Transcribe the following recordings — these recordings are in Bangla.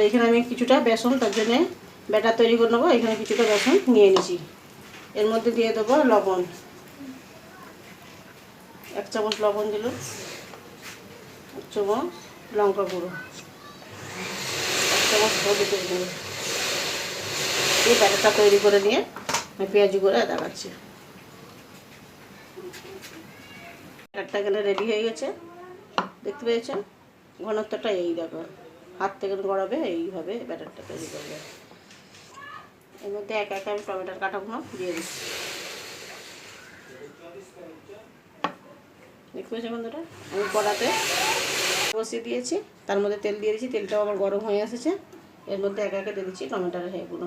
বন্ধুরা এখানে আমি কিছুটা বেসন, তার জন্যে ব্যাটার তৈরি করে নেব। এখানে কিছুটা বেসন নিয়ে নিয়েছি এর মধ্যে দিয়ে দেবো লবণ। এক চামচ লবণ দিল। এক চামচ লঙ্কা গুঁড়ো। এক চামচ হলুদের গুঁড়ো। এই ব্যাটারটা তৈরি করে নিয়ে আমি পেঁয়াজি করে দেখাচ্ছি ব্যাটারটা এখানে রেডি হয়ে গেছে। দেখতে পেয়েছেন? ঘনত্বটা এই দেখো। হাত থেকে গড়াবে, এইভাবে ব্যাটারটা তৈরি করবে। এর মধ্যে এক এক আমি টমেটোর কাটাগুলো দিয়ে দিচ্ছি। আমি কড়াতে বসিয়ে দিয়েছি, তার মধ্যে তেল দিয়ে দিয়েছি, তেলটাও আবার গরম হয়ে এসেছে। এর মধ্যে এক একে দিয়ে দিচ্ছি টমেটোর এগুলো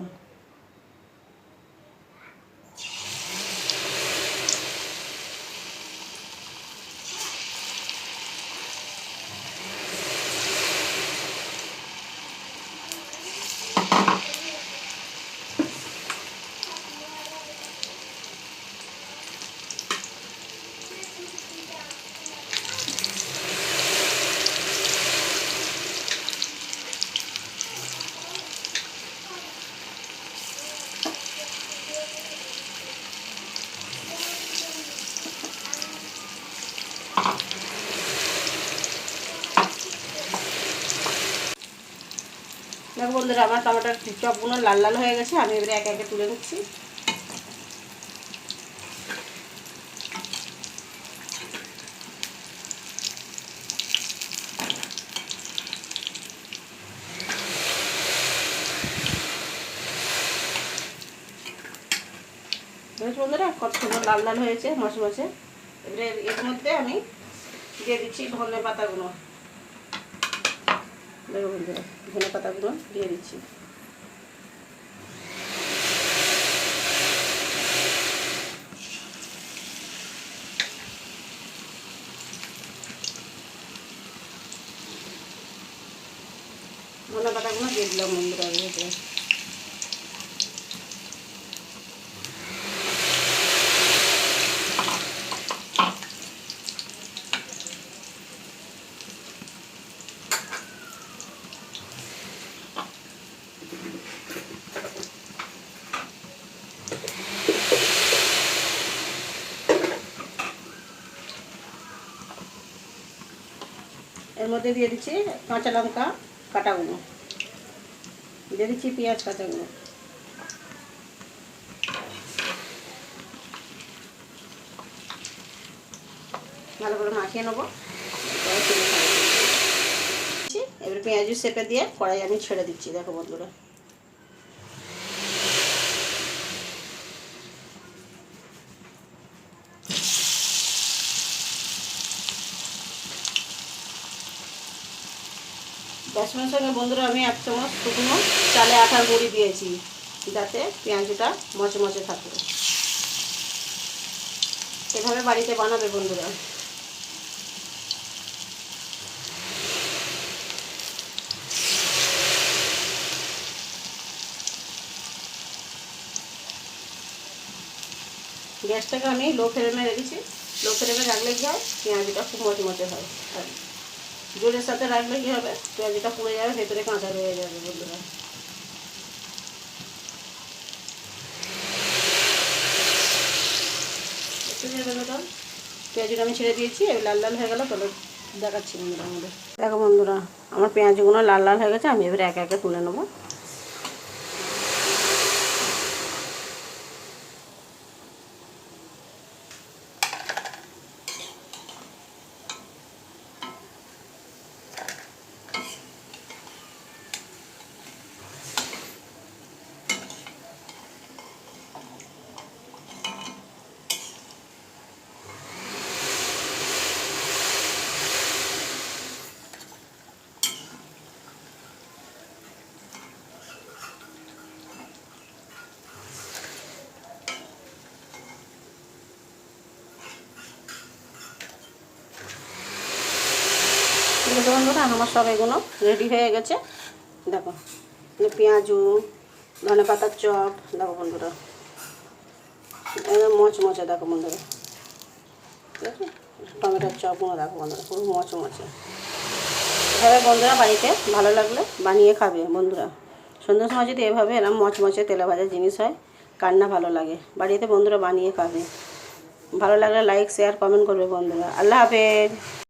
দেখো বন্ধুরা, আমার টমেটোর চপগুলো লাল লাল হয়ে গেছে, আমি এবারে একে একে তুলে নিচ্ছি। বন্ধুরা, কত সুন্দর লাল লাল হয়েছে, মশে মশে। এবারে এর মধ্যে আমি দিয়ে দিচ্ছি ধনে পাতাগুলো দেখো বন্ধুরা ধনে পাতাগুলো দিয়ে দিচ্ছি। ধনে পাতাগুলো দিয়ে দিলাম বন্ধুরা এর মধ্যে দিয়ে দিচ্ছি কাঁচা লঙ্কা কাটাগুলো দিয়ে দিচ্ছি পেঁয়াজ কাঁচাগুলো ভালো করে মাখিয়ে নেব। এবার পেঁয়াজু সেপে দিয়ে কড়াই আমি ছেড়ে দিচ্ছি, দেখো বন্ধুরা। বেসনের সঙ্গে বন্ধুরা আমি এক চামচ শুকনো চালে আটার গুঁড়ি দিয়েছি, যাতে পেঁয়াজটা মচমচে থাকে। এভাবে বাড়িতে বানাবে বন্ধুরা। গ্যাসটাকে আমি লো ফ্লেমে রেখেছি। লো ফ্লেমে রাখলে কি হয়? পেঁয়াজটা খুব মচমচে হয়। জলের সাথে রাখলে কি হবে? পেঁয়াজিটা পুড়ে যাবে, ভেতরে কাঁচা রয়ে যাবে বন্ধুরা। পেঁয়াজিটা আমি ছেড়ে দিয়েছি লাল লাল হয়ে গেল, তাহলে দেখাচ্ছি বন্ধুরা আমাদের। দেখো বন্ধুরা, আমার পেঁয়াজগুলো লাল লাল হয়ে গেছে, আমি এবারে একে একে তুলে নেব। আছে বন্ধুরা আমার সব এগুলো রেডি হয়ে গেছে। দেখো পেঁয়াজু ধনে পাতার চপ, দেখো বন্ধুরা। মচমচে, দেখো বন্ধুরা। ঠিক আছে টমেটোর চপগুলো দেখো বন্ধুরা, পুরো মচমচে। এভাবে বন্ধুরা বাড়িতে ভালো লাগলে বানিয়ে খাবে বন্ধুরা। সন্ধ্যার সময় যদি এভাবে এরম মচমচে তেলে ভাজা জিনিস হয় কান্না ভালো লাগে? বাড়িতে বন্ধুরা বানিয়ে খাবে। ভালো লাগলে লাইক শেয়ার কমেন্ট করবে বন্ধুরা। আল্লাহ হাফেজ।